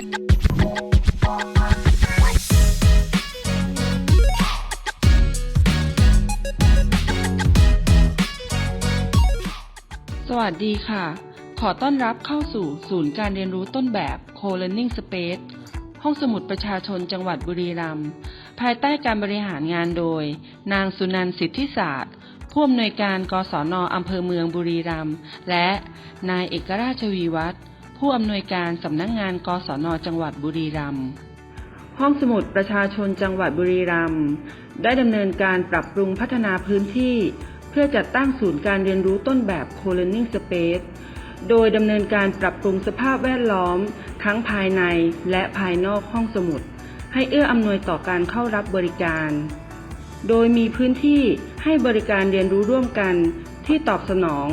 สวัสดีค่ะ ขอต้อนรับเข้าสู่ศูนย์การเรียนรู้ต้นแบบ Co-Learning Space ห้องสมุดประชาชนจังหวัดบุรีรัมย์ภายใต้การบริหารงานโดย นางสุนันท์สิทธิศาสตร์ ผู้อำนวยการกศนอำเภอเมืองบุรีรัมย์และนายเอกราชวีวัฒน์ ผู้อำนวยการสำนักงงานกศนจังหวัดบุรีรัมย์ห้องสมุดประชาชนจังหวัดบุรีรัมย์ได้ดำเนินการปรับปรุงพัฒนาพื้นที่ เพื่อจัดตั้งศูนย์การเรียนรู้ต้นแบบ Co-Learning Space โดยดำเนินการปรับปรุงสภาพแวดล้อม ทั้งภายในและภายนอกห้องสมุด ให้เอื้ออำนวยต่อการเข้ารับบริการ โดยมีพื้นที่ให้บริการเรียนรู้ร่วมกันที่ตอบสนอง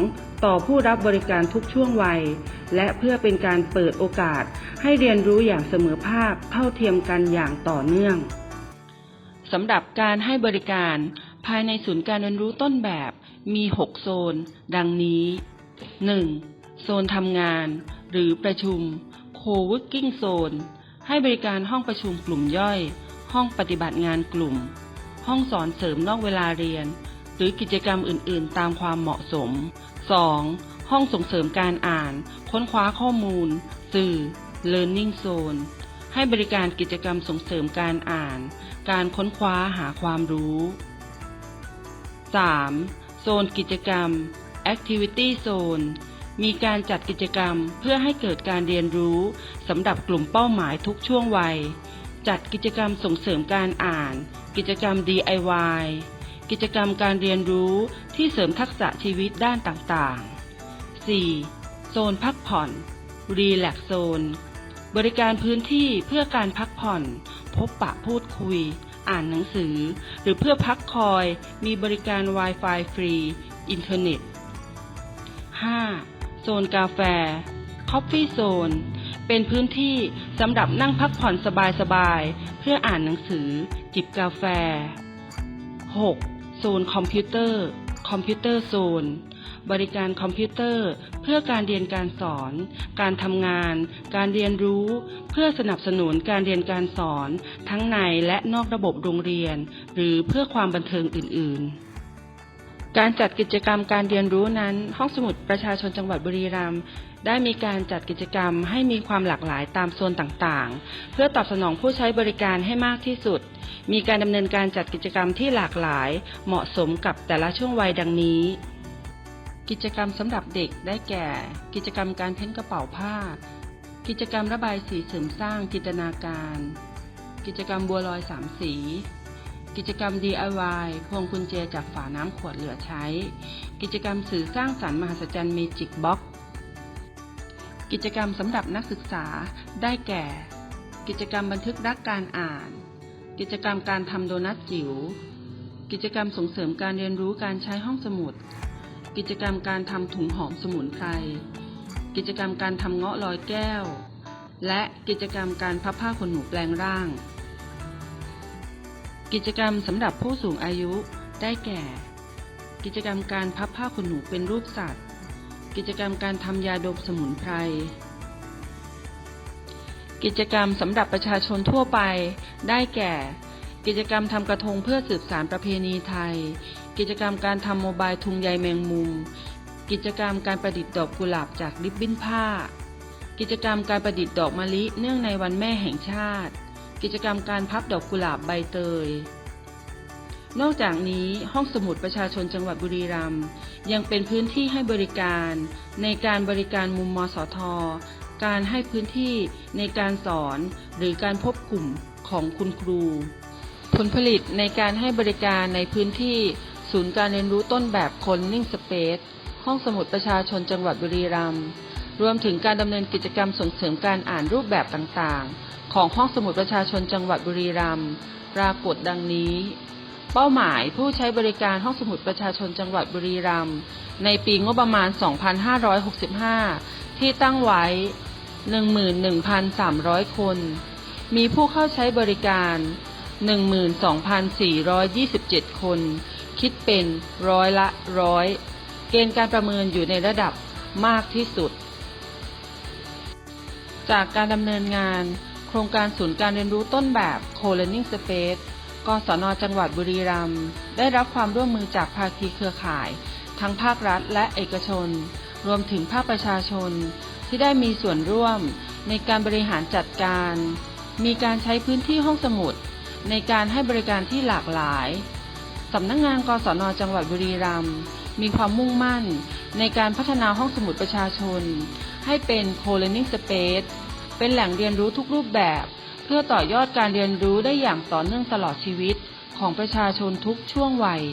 ต่อผู้รับบริการทุกช่วงวัย และเพื่อเป็นการเปิดโอกาสให้เรียนรู้อย่างเสมอภาคเท่าเทียมกันอย่างต่อเนื่องสำหรับการให้บริการ ภายในศูนย์การเรียนรู้ต้นแบบมี 6 โซน ดังนี้ 1. โซนทำงาน หรือประชุม Co-working Zone ให้บริการห้องประชุมกลุ่มย่อย ห้องปฏิบัติงานกลุ่ม ห้องสอนเสริมนอกเวลาเรียน หรือกิจกรรมอื่นๆ ตามความเหมาะสม 2. ห้องส่งเสริมการอ่าน ค้นคว้าข้อมูล สื่อ Learning Zone ให้บริการกิจกรรมส่งเสริมการอ่าน การค้นคว้าหาความรู้ 3. โซนกิจกรรม Activity Zone มีการจัดกิจกรรมเพื่อให้เกิดการเรียนรู้สำหรับกลุ่มเป้าหมายทุกช่วงวัย จัดกิจกรรมส่งเสริมการอ่าน กิจกรรม DIY กิจกรรมการเรียนรู้ที่เสริมทักษะชีวิตด้านต่างๆ 4. โซนพักผ่อน Relax Zone บริการพื้นที่เพื่อการพักผ่อน พบปะพูดคุย อ่านหนังสือ หรือเพื่อพักคอย มีบริการ Wi-Fi ฟรี อินเทอร์เน็ต 5. โซนกาแฟ Coffee Zone เป็นพื้นที่สำหรับนั่งพักผ่อนสบายๆ เพื่ออ่านหนังสือ จิบกาแฟ 6. โซนคอมพิวเตอร์ คอมพิวเตอร์โซน บริการคอมพิวเตอร์ เพื่อการเรียนการสอน การทำงาน การเรียนรู้ เพื่อสนับสนุนการเรียนการสอน ทั้งในและนอกระบบโรงเรียน หรือเพื่อความบันเทิงอื่น ๆ การจัดกิจกรรมการเรียนรู้นั้น ห้องสมุดประชาชนจังหวัดบุรีรัมย์ได้มีการจัดกิจกรรมให้มีความหลากหลายตามโซนต่างๆ เพื่อตอบสนองผู้ใช้บริการให้มากที่สุด มีการดำเนินการจัดกิจกรรมที่หลากหลาย เหมาะสมกับแต่ละช่วงวัยดังนี้ กิจกรรมสำหรับเด็กได้แก่ กิจกรรมการเพ้นกระเป๋าผ้า กิจกรรมระบายสีเสริมสร้างจินตนาการ กิจกรรมบัวลอยสามสี กิจกรรม DIY พวงกุญแจจากฝาน้ำขวดเหลือใช้ กิจกรรมสื่อสร้างสรรค์มหัศจรรย์เมจิกบ็อกกิจกรรมสำหรับนักศึกษาได้แก่ กิจกรรมบันทึกรักการอ่าน กิจกรรมการทำโดนัทจิ๋วกิจกรรมส่งเสริมการเรียนรู้การใช้ห้องสมุด กิจกรรมการทำถุงหอมสมุนไพร กิจกรรมการทำเงาะลอยแก้ว และกิจกรรมการพับผ้าขนหนูแปลงร่าง กิจกรรมสำหรับผู้สูงอายุได้แก่ กิจกรรมการพับผ้าขนหนูเป็นรูปสัตว์ กิจกรรมการทำยาดมสมุนไพร กิจกรรมสำหรับประชาชนทั่วไป ได้แก่ กิจกรรมทำกระทงเพื่อสืบสารประเพณีไทย กิจกรรมการทำโมบายทุงใยแมงมุม กิจกรรมการประดิษฐ์ดอกกุหลาบจากริบบิ้นผ้า กิจกรรมการประดิษฐ์ดอกมะลิเนื่องในวันแม่แห่งชาติ กิจกรรมการพับดอกกุหลาบใบเตย นอกจากนี้ห้องสมุดประชาชนจังหวัดบุรีรัมย์ยังเป็นพื้นที่ให้บริการ ในการบริการมุมมสท การให้พื้นที่ในการสอนหรือการพบกลุ่มของคุณครู ผลผลิตในการให้บริการในพื้นที่ศูนย์การเรียนรู้ต้นแบบคนนิ่งสเปซห้องสมุดประชาชนจังหวัดบุรีรัมย์ รวมถึงการดำเนินกิจกรรมส่งเสริมการอ่านรูปแบบต่างๆ ของห้องสมุดประชาชนจังหวัดบุรีรัมย์ปรากฏดังนี้ เป้าหมายผู้ใช้บริการห้องสมุดประชาชนจังหวัดบุรีรัมย์ในปีงบประมาณ 2565 ที่ตั้งไว้ 11,300 คน มีผู้เข้าใช้บริการ 12,427 คน คิดเป็นร้อยละร้อย เกณฑ์การประเมินอยู่ในระดับมากที่สุด จากการดำเนินงาน โครงการศูนย์การเรียนรู้ต้นแบบ Co-Learning Space กศนจังหวัดบุรีรัมย์ได้รับความร่วมมือจากภาคีเครือข่าย ทั้งภาครัฐและเอกชน รวมถึงภาคประชาชน ที่ได้มีส่วนร่วมในการบริหารจัดการ มีการใช้พื้นที่ห้องสมุด ในการให้บริการที่หลากหลายสำนักงงานกศนจังหวัดบุรีรัมย์ มีความมุ่งมั่น ในการพัฒนาห้องสมุดประชาชน ให้เป็น co-learning space เป็นแหล่งเรียนรู้ทุกรูปแบบ เพื่อต่อยอดการเรียนรู้ได้อย่างต่อเนื่องตลอดชีวิตของประชาชนทุกช่วงวัย